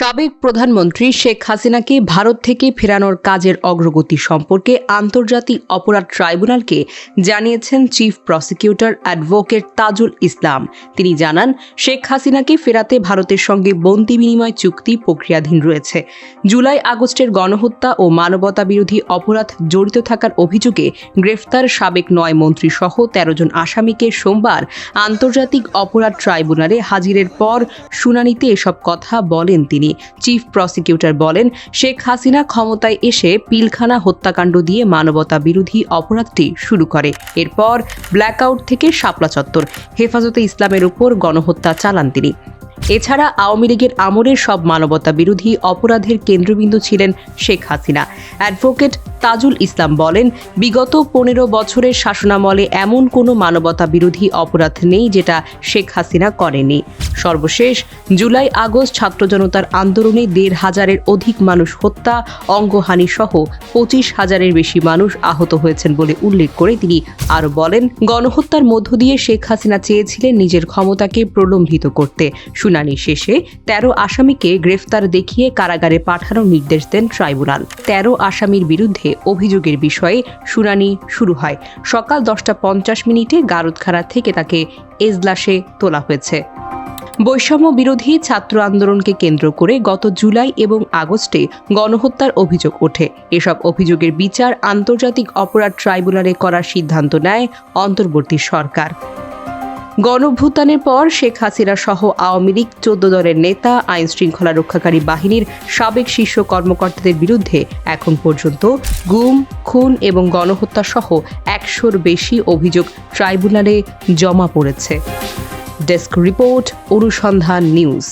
সাবেক প্রধানমন্ত্রী শেখ হাসিনাকে ভারত থেকে ফেরানোর কাজের অগ্রগতি সম্পর্কে আন্তর্জাতিক অপরাধ ট্রাইব্যুনালকে জানিয়েছেন chief prosecutor advocate Tajul Islam. তিনি জানান, শেখ হাসিনাকে ফেরাতে ভারতের সঙ্গে বন্দি বিনিময় চুক্তি প্রক্রিয়াধীন রয়েছে। জুলাই আগস্টের গণহত্যা ও মানবতা বিরোধী অপরাধ জড়িত থাকার অভিযোগে গ্রেফতার সাবেক নয় মন্ত্রী সহ তেরো জন আসামিকে সোমবার আন্তর্জাতিক অপরাধ ট্রাইব্যুনালে হাজিরের পর শুনানিতে এসব কথা বলেন তিনি। চিফ প্রসিকিউটর বলেন, শেখ হাসিনা ক্ষমতায় এসে পিলখানা হত্যাকাণ্ড দিয়ে মানবতা বিরোধী অপরাধটি শুরু করে। এরপর ব্ল্যাকআউট থেকে শাপলা চত্বর। হেফাজতে ইসলামের উপর গণহত্যা চালান তিনি। এছাড়া আওয়ামী লীগের আমলের সব মানবতা বিরোধী অপরাধের কেন্দ্রবিন্দু ছিলেন শেখ হাসিনা। অ্যাডভোকেট তাজুল ইসলাম বলেন, বিগত পনেরো বছরের শাসনামলে এমন কোনো মানবতা বিরোধী অপরাধ নেই যেটা শেখ হাসিনা করেনি। সর্বশেষ, জুলাই আগস্ট ছাত্র জনতার আন্দোলনে দেড় হাজারের অধিক মানুষ হত্যা, অঙ্গহানি সহ পঁচিশ হাজারের বেশি মানুষ আহত হয়েছেন বলে উল্লেখ করে তিনি আরও বলেন, গণহত্যার মধ্য দিয়ে শেখ হাসিনা চেয়েছিলেন নিজের ক্ষমতাকে প্রলম্বিত করতে। শুনানি শেষে তেরো আসামিকে গ্রেফতার দেখিয়ে কারাগারে পাঠানোর নির্দেশ দেন ট্রাইব্যুনাল। তেরো আসামির বিরুদ্ধে অভিযোগের বিষয়ে শুনানি শুরু হয়। সকাল দশটা পঞ্চাশ মিনিটে গারদখানা থেকে তাকে এজলাসে তোলা হয়েছে। বৈষম্য বিরোধী ছাত্র আন্দোলনকে কেন্দ্র করে গত জুলাই এবং আগস্টে গণহত্যার অভিযোগ ওঠে। এসব অভিযোগের বিচার আন্তর্জাতিক অপরাধ ট্রাইব্যুনালে করার সিদ্ধান্ত নেয় অন্তর্বর্তী সরকার। গণভ্যুত্থানের পর শেখ হাসিনা সহ আওয়ামী লীগ চোদ্দ দলের নেতা, আইন শৃঙ্খলা রক্ষাকারী বাহিনীর সাবেক শীর্ষ কর্মকর্তাদের বিরুদ্ধে এখন পর্যন্ত গুম, খুন এবং গণহত্যা সহ একশোর বেশি অভিযোগ ট্রাইব্যুনালে জমা পড়েছে। Desk report, Anusandhan news.